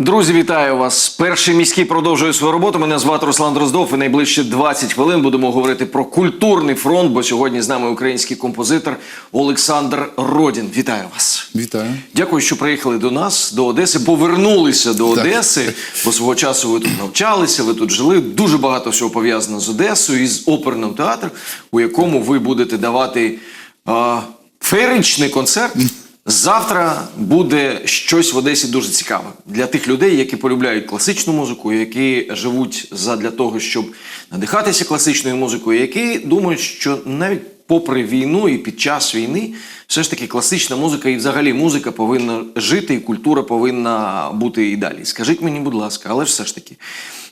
Друзі, вітаю вас. Перший міський продовжує свою роботу. Мене звати Руслан Дроздов. І найближче 20 хвилин будемо говорити про культурний фронт. Бо сьогодні з нами український композитор Олександр Родін. Вітаю вас. Вітаю. Дякую, що приїхали до нас, до Одеси. Повернулися до Так. Одеси, бо свого часу ви тут навчалися, ви тут жили. Дуже багато всього пов'язано з Одесою і з оперним театром, у якому ви будете давати а, феєричний концерт. Завтра буде щось в Одесі дуже цікаве для тих людей, які полюбляють класичну музику, які живуть задля того, щоб надихатися класичною музикою, які думають, що навіть попри війну і під час війни, все ж таки класична музика і взагалі музика повинна жити, і культура повинна бути і далі. Скажіть мені, будь ласка, але все ж таки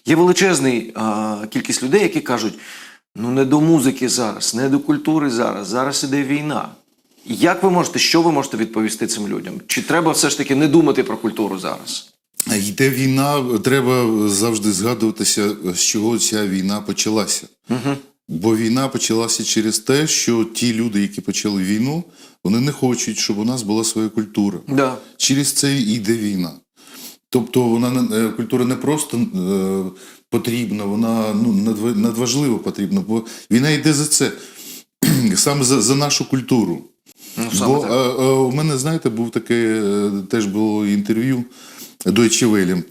є величезний а, кількість людей, які кажуть: ну не до музики зараз, не до культури зараз, зараз іде війна. Як ви можете, що ви можете відповісти цим людям? Чи треба все ж таки не думати про культуру зараз? Йде війна, треба завжди згадуватися, з чого ця війна почалася. Угу. Бо війна почалася через те, що ті люди, які почали війну, вони не хочуть, щоб у нас була своя культура. Да. Через це і йде війна. Тобто вона е, культура не просто е, потрібна, вона ну, надва- надважливо потрібна, бо війна йде за це, саме за, за нашу культуру. Ну, саме Бо так. е, е, у мене, знаєте, був таке, е, теж було інтерв'ю Deutsche Welle.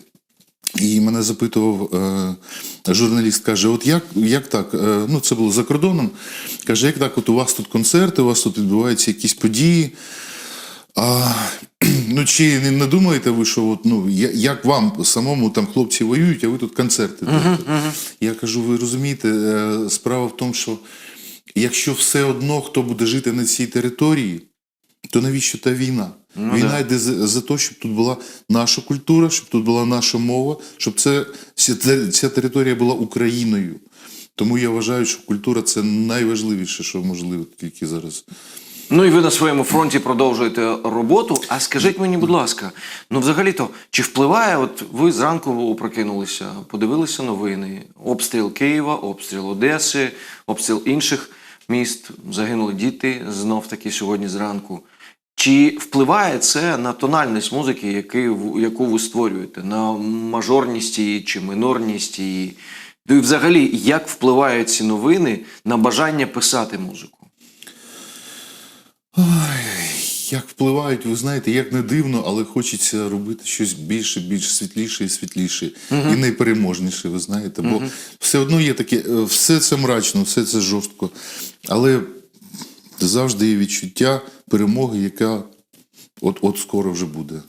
І мене запитував е, журналіст, каже: от як, як так? Е, ну, це було за кордоном. Каже, як так, от у вас тут концерти, у вас тут відбуваються якісь події. А, ну, чи не, думаєте ви, що от, ну, як вам самому там хлопці воюють, а ви тут концерти? даєте? Я кажу, ви розумієте, справа в тому, що якщо все одно хто буде жити на цій території, то навіщо та війна? війна йде за, за те, щоб тут була наша культура, щоб тут була наша мова, щоб це, ця, ця територія була Україною. Тому я вважаю, що культура це найважливіше, що можливо тільки зараз. Ну і ви на своєму фронті продовжуєте роботу. А скажіть мені, будь ласка, ну взагалі-то чи впливає? От ви зранку прокинулися, подивилися новини, обстріл Києва, обстріл Одеси, обстріл інших міст, загинули діти знов таки сьогодні зранку. Чи впливає це на тональність музики, яку, яку ви створюєте, на мажорність її чи минорність її? І взагалі, як впливають ці новини на бажання писати музику? Ой, як впливають, ви знаєте, як не дивно, але хочеться робити щось більше, більш світліше і світліше, і найпереможніше, ви знаєте. Бо все одно є таке, е, все це мрачно, все це жорстко. Але завжди є відчуття перемоги, яка от, от скоро вже буде.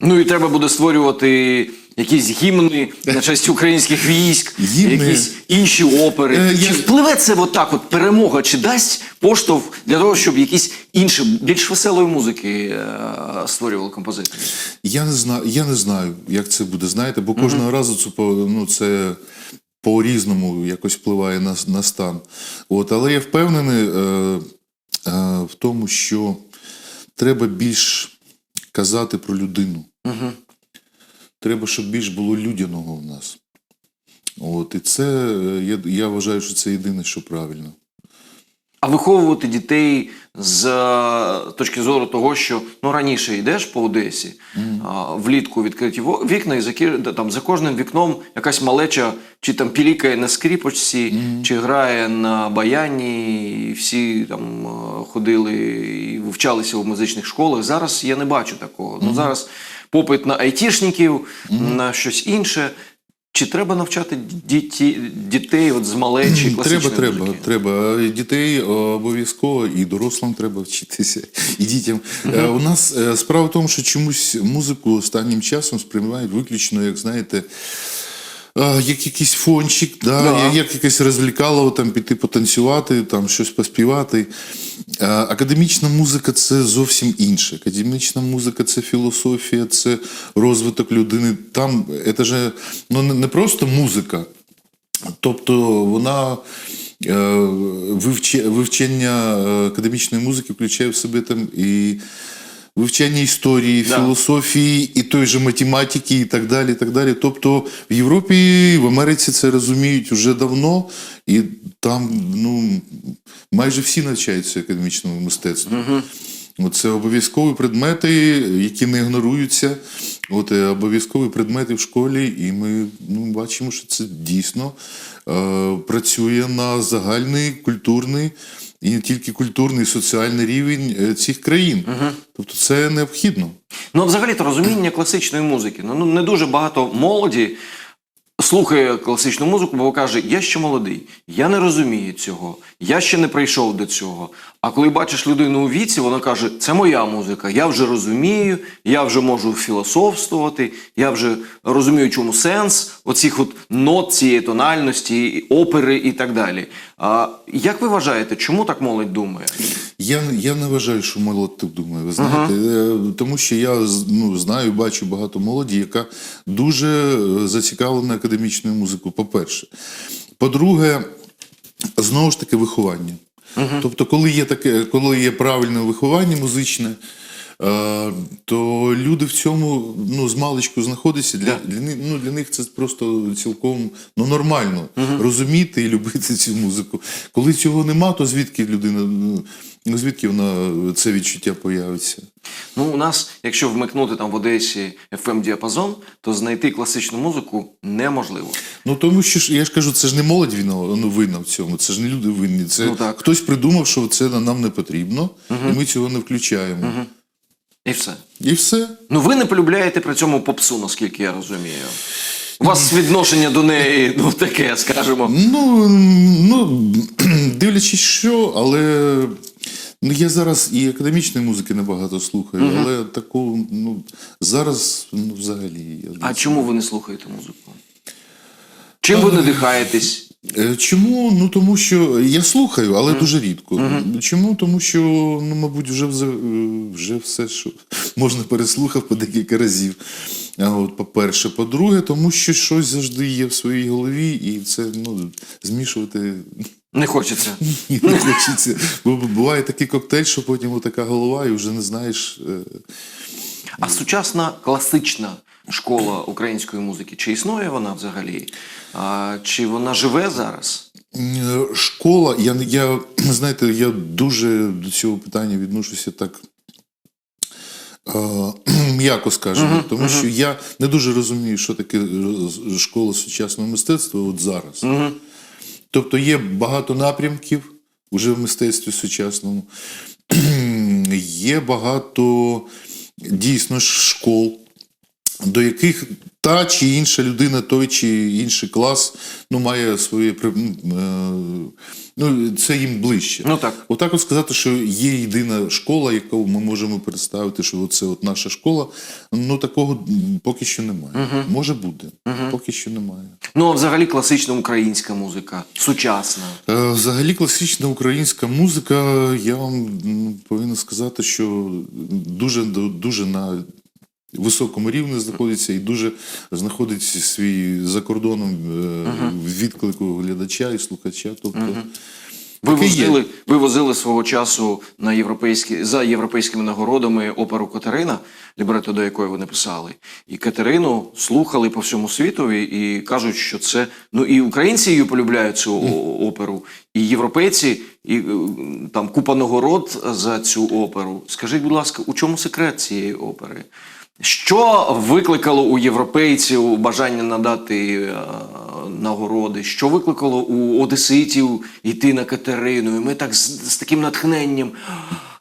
Ну і треба буде створювати якісь гімни на честь українських військ, Гімни. якісь інші опери. Е, Чи я- впливе це отак, от перемога, чи дасть поштовх для того, щоб якісь інші, більш веселої музики е, створювали композитори? Я не знаю, я не знаю, як це буде, знаєте, бо кожного разу це по- ну, це по-різному якось впливає на, на стан. От, але я впевнений е, е, в тому, що треба більш казати про людину. Угу. Треба, щоб більш було людяного в нас. От, і це е, я, я вважаю, що це єдине, що правильно. А виховувати дітей з е, точки зору того, що ну раніше йдеш по Одесі, а, влітку відкриті вікна, і за, там, за кожним вікном якась малеча чи там пілікає на скріпочці, чи грає на баяні, і всі там е, ходили і вивчалися в музичних школах. Зараз я не бачу такого. Ну зараз попит на айтішників, на щось інше. Чи треба навчати діті, дітей от з малечі Треба, класичної треба, музики? треба. Дітей е, обов'язково і дорослим треба вчитися, і дітям. Е, У нас е, справа в тому, що чомусь музику останнім часом сприймають виключно, як знаєте. Як якийсь фончик, да, Да. як- як якесь розвлікало, там піти потанцювати, там щось поспівати. Академічна музика це зовсім інше. Академічна музика це філософія, це розвиток людини. Там це ж ну, не- не просто музика, Тобто вона е, вивчення е, академічної музики включає в себе там і вивчення історії, Да. філософії, і той же математики, і так далі. І так далі. Тобто в Європі, в Америці це розуміють вже давно, і там ну, майже всі навчаються академічному мистецтву. От Це обов'язкові предмети, які не ігноруються. От е, обов'язкові предмети в школі, і ми ну, бачимо, що це дійсно е, працює на загальний культурний і не тільки культурний, і соціальний рівень е, цих країн. Тобто це необхідно. Ну, взагалі-то розуміння класичної музики. Ну, ну не дуже багато молоді слухає класичну музику, бо каже, я ще молодий, я не розумію цього, я ще не прийшов до цього. А коли бачиш людину у віці, вона каже, це моя музика, я вже розумію, я вже можу філософствувати, я вже розумію, чому сенс оцих от нот цієї тональності, опери і так далі. А як ви вважаєте, чому так молодь думає? Я, я не вважаю, що молодь так думає. Ви знаєте, Е, тому що я ну, знаю, бачу багато молоді, яка дуже е, зацікавлена академічною музикою, по-перше. По-друге, знову ж таки, виховання. Тобто, коли є таке, коли є правильне виховання музичне, то люди в цьому ну, з маличку знаходяться. Для, для, ну, для них це просто цілком ну, нормально розуміти і любити цю музику. Коли цього нема, то звідки людина, ну, звідки вона це відчуття появиться? Ну, у нас, якщо вмикнути там в Одесі fm діапазон, то знайти класичну музику неможливо. Ну тому що ж я ж кажу, це ж не молодь винна, ну, винна в цьому, це ж не люди винні. Це Ну, так. хтось придумав, що це нам не потрібно, і ми цього не включаємо. І все. І все. Ну, ви не полюбляєте при цьому попсу, наскільки я розумію. У вас відношення до неї ну, таке, скажімо. Ну, ну дивлячись, що, але ну, я зараз і академічної музики небагато слухаю, але таку, ну, зараз ну, взагалі. Я... А чому ви не слухаєте музику? Чим ви надихаєтесь? Е, Чому? Ну тому що я слухаю, але дуже рідко. Чому? Тому що, ну, мабуть, вже, вже, вже все, що можна переслухав по декілька разів. От, по-перше. По-друге, тому що щось завжди є в своїй голові, і це ну, змішувати Не хочеться. ні, не хочеться. Бо буває такий коктейль, що потім така голова, і вже не знаєш. е, А сучасна класична школа української музики, чи існує вона взагалі? А, чи вона живе зараз? Школа, я, я знаєте, я дуже до цього питання відношуся так. е, М'яко скажемо, тому що я не дуже розумію, що таке школа сучасного мистецтва от зараз. Тобто є багато напрямків уже в мистецтві сучасному, є багато дійсно школ, до яких та чи інша людина, той чи інший клас ну, має своє е, ну, це їм ближче. Ну, так. Отак от сказати, що є єдина школа, яку ми можемо представити, що це от наша школа. Ну такого поки що немає. Може бути, поки що немає. Ну, а взагалі класична українська музика, сучасна. Е, Взагалі, класична українська музика, я вам повинен сказати, що дуже дуже на високому рівні знаходиться і дуже знаходить свій за кордоном е, відклику глядача і слухача. Тобто, Ви возили, ви возили свого часу на європейські, за європейськими нагородами оперу Катерина, лібрето до якої ви написали. І Катерину слухали по всьому світові і кажуть, що це. Ну і українці її полюбляють цю оперу, і європейці, і е, там купа нагород за цю оперу. Скажіть, будь ласка, у чому секрет цієї опери? Що викликало у європейців бажання надати е, нагороди? Що викликало у одеситів йти на Катерину? І ми так з, з таким натхненням.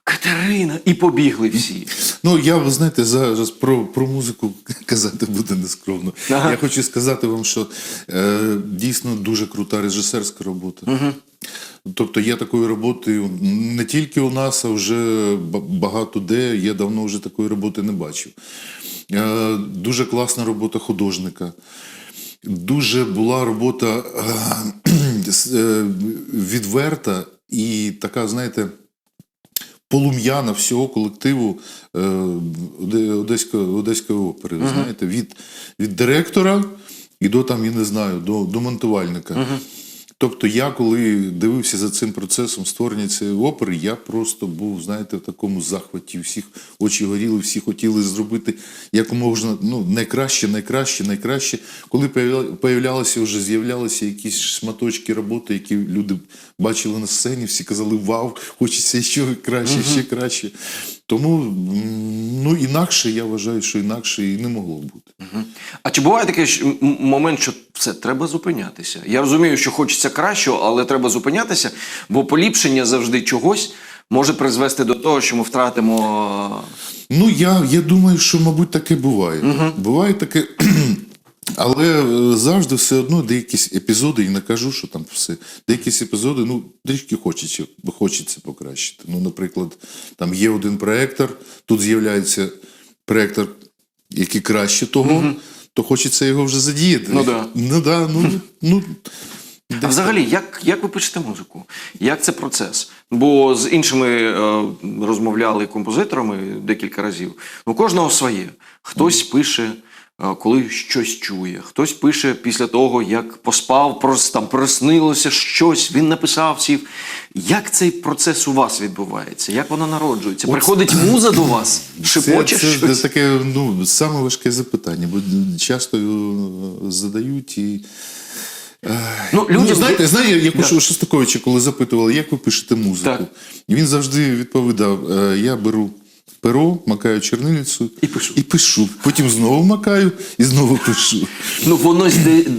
Катерина! І побігли всі. Ну, я, ви знаєте, зараз про, про музику казати буде нескромно. Ага. Я хочу сказати вам, що е, дійсно дуже крута режисерська робота. Тобто є такою роботою не тільки у нас, а вже багато де. Я давно вже такої роботи не бачив. Е, дуже класна робота художника. Дуже була робота е, е, відверта і така, знаєте, полум'яна всього колективу е, Одеської, Одеської опери. Ви знаєте, від, від директора і до там, я не знаю, до, до монтувальника. Тобто, я коли дивився за цим процесом створення цієї опери, я просто був, знаєте, в такому захваті. Всіх очі горіли, всі хотіли зробити якомога ну, найкраще, найкраще, найкраще. Коли появля- появлялися, вже з'являлися якісь шматочки роботи, які люди бачили на сцені, всі казали Вау, хочеться ще краще, ще краще. Тому ну, інакше я вважаю, що інакше і не могло бути. А чи буває такий момент, що все треба зупинятися? Я розумію, що хочеться кращого, але треба зупинятися, бо поліпшення завжди чогось може призвести до того, що ми втратимо. Ну, я, я думаю, що, мабуть, таке буває. Буває таке. Але е, завжди все одно деякісь епізоди, і не кажу, що там все. Деякі епізоди, ну, трішки хочеться, хочеться покращити. Ну, наприклад, там є один проектор, тут з'являється проектор, який краще того, то хочеться його вже задіяти. Ну да. Ну, да, ну, ну, А взагалі, як, як ви пишете музику? Як це процес? Бо з іншими е, розмовляли композиторами декілька разів. У кожного своє. Хтось пише, е, коли щось чує, хтось пише після того, як поспав, прос, там приснилося щось, він написав сів. Як цей процес у вас відбувається? Як воно народжується? Приходить муза до вас, шепоче це, це щось? таке ну, саме важке запитання, бо часто е, задають і. Ну, Ну, знаєте, знаєте, як у Да. Шостаковича, коли запитували, як ви пишете музику, Так. він завжди відповідав: е, я беру перо, макаю чернильницю І пишу. І пишу. Потім знову макаю і знову пишу. Ну воно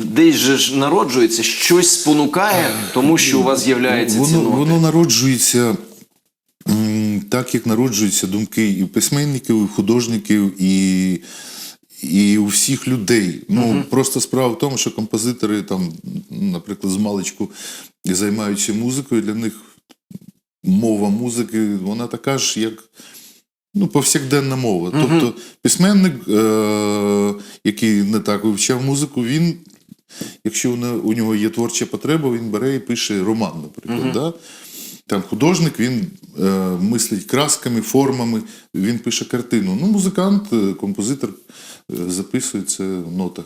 десь же ж народжується, щось спонукає, тому що у вас з'являються ці ноти. воно народжується так, як народжуються думки і у письменників, і у художників, і, і у всіх людей. Ну, Просто справа в тому, що композитори, там, наприклад, з маличку займаються музикою, для них мова музики, вона така ж, як. Ну, повсякденна мова. Тобто письменник, е- який не так вивчав музику, він, якщо у нього є творча потреба, він бере і пише роман, наприклад. Да? Там художник, він е- мислить красками, формами, він пише картину. Ну, музикант, е, композитор е, записує це в нотах.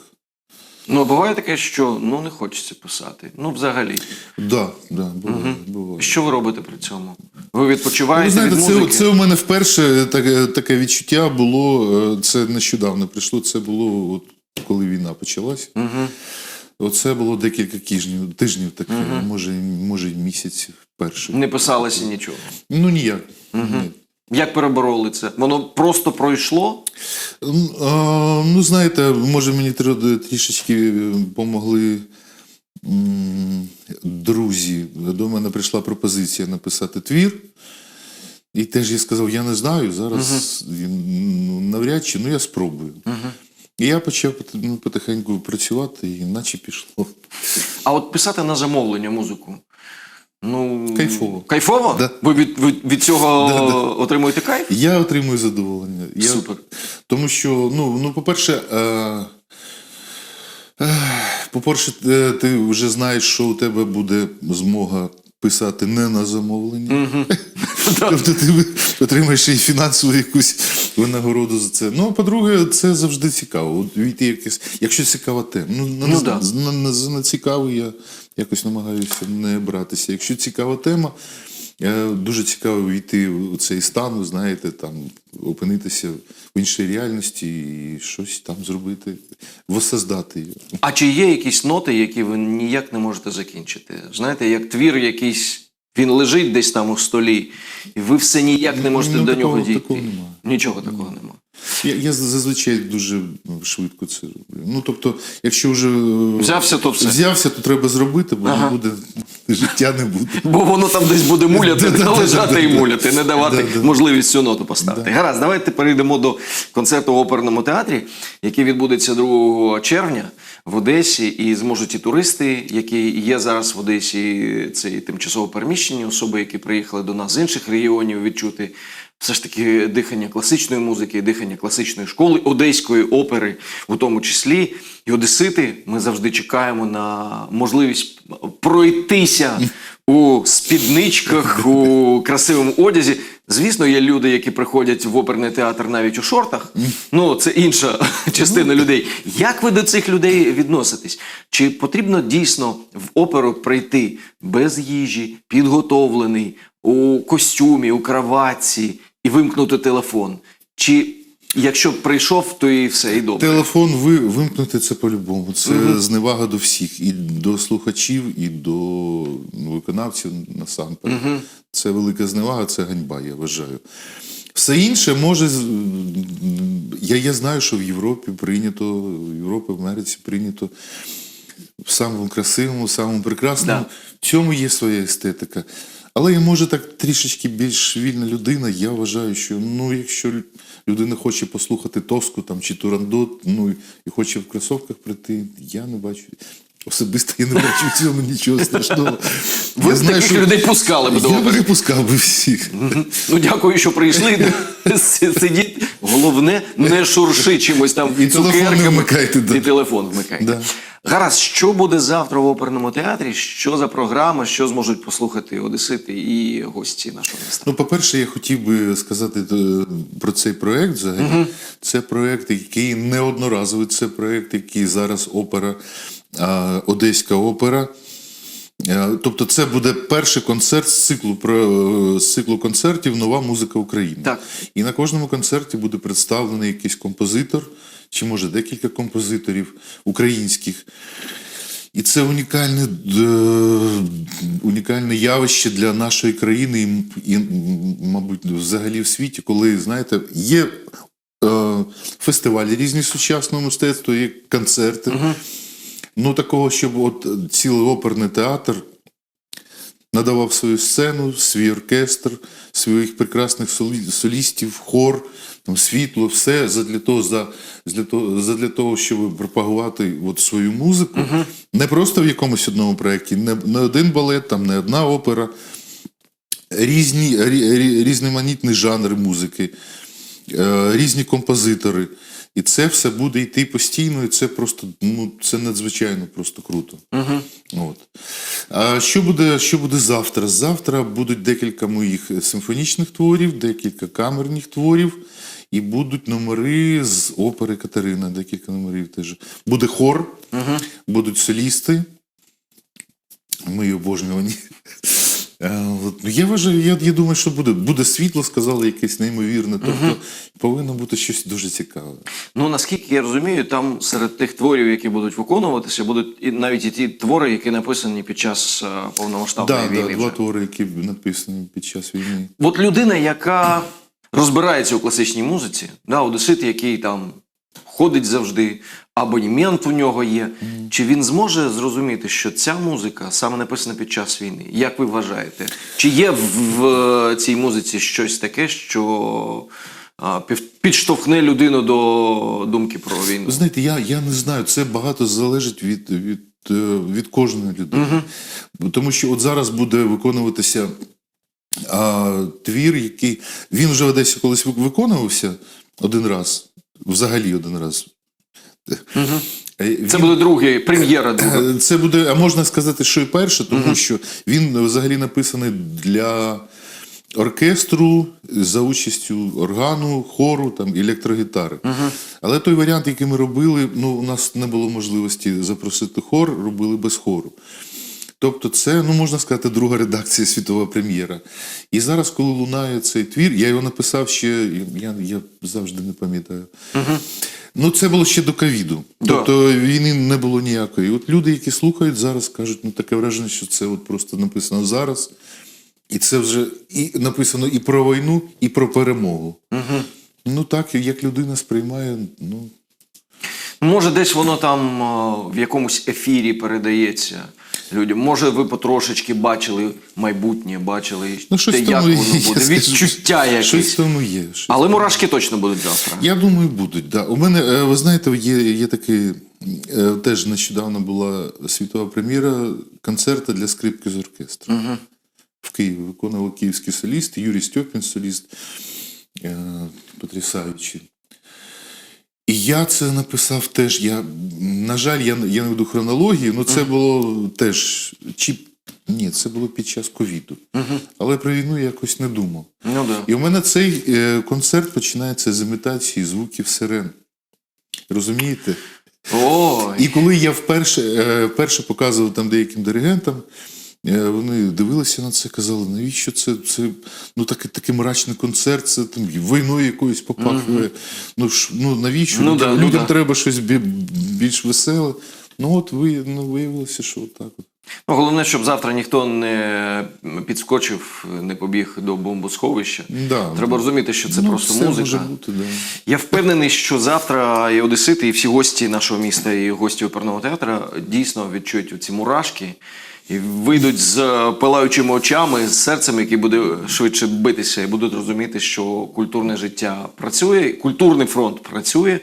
Ну, буває таке, що ну не хочеться писати. Ну, взагалі. Да, да, буває, буває. Що ви робите при цьому? Ви Ну, відпочиваєте ви знаєте, від це, музики? це у мене вперше таке, таке відчуття було. е, Це нещодавно прийшло. Це було от коли війна почалась. Угу. Оце було декілька тижнів, тижнів таке, може, може, й місяців перших. Не писалося нічого. Ну ніяк. Ні. Як перебороли це? Воно просто пройшло? Ну, знаєте, може мені трішечки допомогли друзі. До мене прийшла пропозиція написати твір. І теж я сказав, я не знаю, зараз ну, навряд чи, ну я спробую. І я почав ну, потихеньку працювати, і наче пішло. А от писати на замовлення музику. Ну, Кайфово. Кайфово? Да. Ви від, від, від цього Да, да. отримуєте кайф? Я отримую задоволення. Я, Супер. Тому що, ну, ну по-перше, е, е, по-перше, е, ти вже знаєш, що у тебе буде змога писати не на замовлення. Тобто ти отримаєш і фінансову якусь винагороду за це. Ну, а по-друге, це завжди цікаво. Якесь, якщо цікава тема. Ну, на, Ну, нецікавий я якось намагаюся не братися. Якщо цікава тема, дуже цікаво війти у цей стан, знаєте, там опинитися в іншій реальності і щось там зробити, воссоздати її. А чи є якісь ноти, які ви ніяк не можете закінчити? Знаєте, як твір якийсь, він лежить десь там у столі, і ви все ніяк не можете Ну, до такого- нього дійти. такого немає. Нічого такого немає. Я, я зазвичай дуже швидко це роблю. Ну, тобто, якщо вже е, Взявся, то все. взявся, то треба зробити, бо Ага. не буде, життя не буде. Бо воно там десь буде муляти, лежати і муляти, не давати можливість цю ноту поставити. Гаразд, давайте перейдемо до концерту в оперному театрі, який відбудеться 2 червня в Одесі, і зможуть і туристи, які є зараз в Одесі, це і тимчасово переміщені особи, які приїхали до нас з інших регіонів, відчути. Все ж таки дихання класичної музики, дихання класичної школи, одеської опери, у тому числі. І одесити ми завжди чекаємо на можливість пройтися у спідничках, у красивому одязі. Звісно, є люди, які приходять в оперний театр навіть у шортах. Ну, це інша частина людей. Як ви до цих людей відноситесь? Чи потрібно дійсно в оперу прийти без їжі, підготовлений, у костюмі, у краватці і вимкнути телефон? Чи якщо прийшов, то і все, і добре? Телефон ви, вимкнути це по-любому. Це зневага до всіх, і до слухачів, і до виконавців насамперед. Це велика зневага, це ганьба, я вважаю. Все інше може. Я, я знаю, що в Європі прийнято, в Європі, в Америці прийнято в самому красивому, в самому прекрасному. Да. В цьому є своя естетика. Але я може так трішечки більш вільна людина. Я вважаю, що ну, якщо людина хоче послухати тоску там, чи турандот, ну і хоче в кросовках прийти, я не бачу. Особисто я не бачу в цьому нічого страшного. Ви б таких людей пускали б до Я опери. би пускав би всіх. Ну, дякую, що прийшли. Сидіть. Головне, не шурши чимось там І телефон не цукерками. вмикайте, да. І телефон вмикайте. Да. Гаразд, що буде завтра в оперному театрі? Що за програма, що зможуть послухати одесити і гості нашого міста? Ну, по-перше, я хотів би сказати е, про цей проект взагалі. Це проект, який неодноразовий, це проект, який зараз опера, Одеська опера. Е, Тобто, це буде перший концерт з циклу про з циклу концертів Нова музика України. Так. І на кожному концерті буде представлений якийсь композитор, чи може декілька композиторів українських. І це унікальне, е, унікальне явище для нашої країни і, і, мабуть, взагалі в світі, коли, знаєте, є е, фестивалі різні сучасного мистецтва, є концерти. Ну, такого, щоб от цілий оперний театр надавав свою сцену, свій оркестр, своїх прекрасних солі- солістів, хор, там, світло, все задля того, за, для того, задля того, щоб пропагувати от свою музику. Не просто в якомусь одному проєкті, не, не один балет, там не одна опера, різні, рі, рі- різноманітні жанри музики, е, різні композитори. І це все буде йти постійно, і це просто ну, це надзвичайно просто круто. От. А що буде, що буде завтра? Завтра будуть декілька моїх симфонічних творів, декілька камерних творів, і будуть номери з опери Катерина, декілька номерів теж. Буде хор, будуть солісти. Ми обожнювані. Е, ну, Я вважаю, я, я думаю, що буде. Буде світло, сказали, якесь неймовірне. Тобто повинно бути щось дуже цікаве. Ну наскільки я розумію, там серед тих творів, які будуть виконуватися, будуть і навіть і ті твори, які написані під час е, повномасштабної Так, війни. да, два твори, які написані під час війни. От людина, яка розбирається у класичній музиці, да, одесит, який там ходить завжди, абонімент у нього є. Чи він зможе зрозуміти, що ця музика саме написана під час війни? Як ви вважаєте? Чи є в, в цій музиці щось таке, що а, пів- підштовхне людину до думки про війну? Ви знаєте, я, я не знаю, це багато залежить від, від, е, від кожної людини. Тому що от зараз буде виконуватися а, твір, який він вже в Одесі колись виконувався один раз, взагалі один раз. Це він- буде другий, прем'єра друга. Е, Це буде, а можна сказати, що і перше, тому що він взагалі написаний для оркестру за участю органу, хору там, електрогітари. Але той варіант, який ми робили, ну, у нас не було можливості запросити хор, робили без хору. Тобто, це, ну можна сказати, друга редакція світова прем'єра. І зараз, коли лунає цей твір, я його написав ще, я, я завжди не пам'ятаю. Ну, це було ще до ковіду. Да. Тобто війни не було ніякої. От люди, які слухають зараз, кажуть, ну таке враження, що це от просто написано зараз. І це вже і написано і про війну, і про перемогу. Ну так, як людина сприймає, ну. Може, десь воно там в якомусь ефірі передається людям. Може, ви потрошечки бачили майбутнє, бачили, Ну, щось те, як воно є, буде, відчуття Щось якесь. в тому є. щось Але мурашки точно будуть завтра. Я думаю, будуть. Да. У мене, е, ви знаєте, є, є такий, е, теж нещодавно була світова прем'єра концерту для скрипки з оркестру. В Києві виконував київський соліст, Юрій Стьопін, соліст, е, потрясаючий. І я це написав теж. Я, на жаль, я, я не веду хронології, але це було теж чи Ні, це було під час ковіду. Але про війну я якось не думав. Ну да. І у мене цей е, концерт починається з імітації звуків сирен. Розумієте? Ой. І коли я вперше, е, вперше показував там деяким диригентам, вони дивилися на це, казали, навіщо це, це ну, такий, такий мрачний концерт, це там війною якоюсь попахує. Ну, ж, ну навіщо? Ну людям да, ну людям да. треба щось більш веселе. Ну от ви, ну, виявилося, що отак. От. Ну, головне, щоб завтра ніхто не підскочив, не побіг до бомбосховища. Да. Треба розуміти, що це ну, просто все музика. може бути, да. Я впевнений, що завтра і одесити, і всі гості нашого міста, і гості оперного театру дійсно відчують ці мурашки і вийдуть з палаючими очами, з серцем, яке буде швидше битися, і будуть розуміти, що культурне життя працює, культурний фронт працює,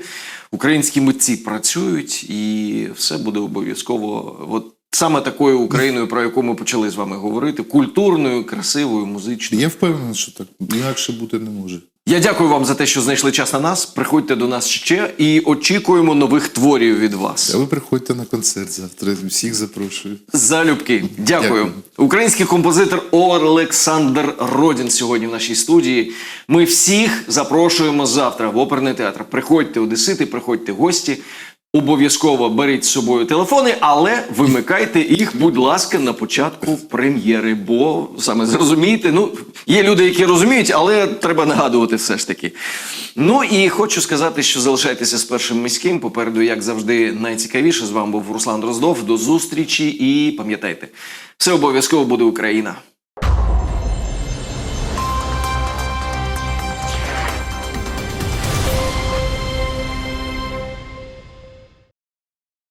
українські митці працюють, і все буде обов'язково. От саме такою Україною, про яку ми почали з вами говорити, культурною, красивою, музичною. Я впевнений, що так інакше бути не може. Я дякую вам за те, що знайшли час на нас. Приходьте до нас ще і очікуємо нових творів від вас. А ви приходьте на концерт завтра. Всіх запрошую. Залюбки, дякую. Дякую. Український композитор Олександр Родін сьогодні в нашій студії. Ми всіх запрошуємо завтра в оперний театр. Приходьте одесити, приходьте гості. Обов'язково беріть з собою телефони, але вимикайте їх, будь ласка, на початку прем'єри. Бо саме зрозумієте, ну є люди, які розуміють, але треба нагадувати все ж таки. Ну і хочу сказати, що залишайтеся з першим міським. Попереду, як завжди, найцікавіше з вами був Руслан Дроздов. До зустрічі і пам'ятайте, все обов'язково буде Україна.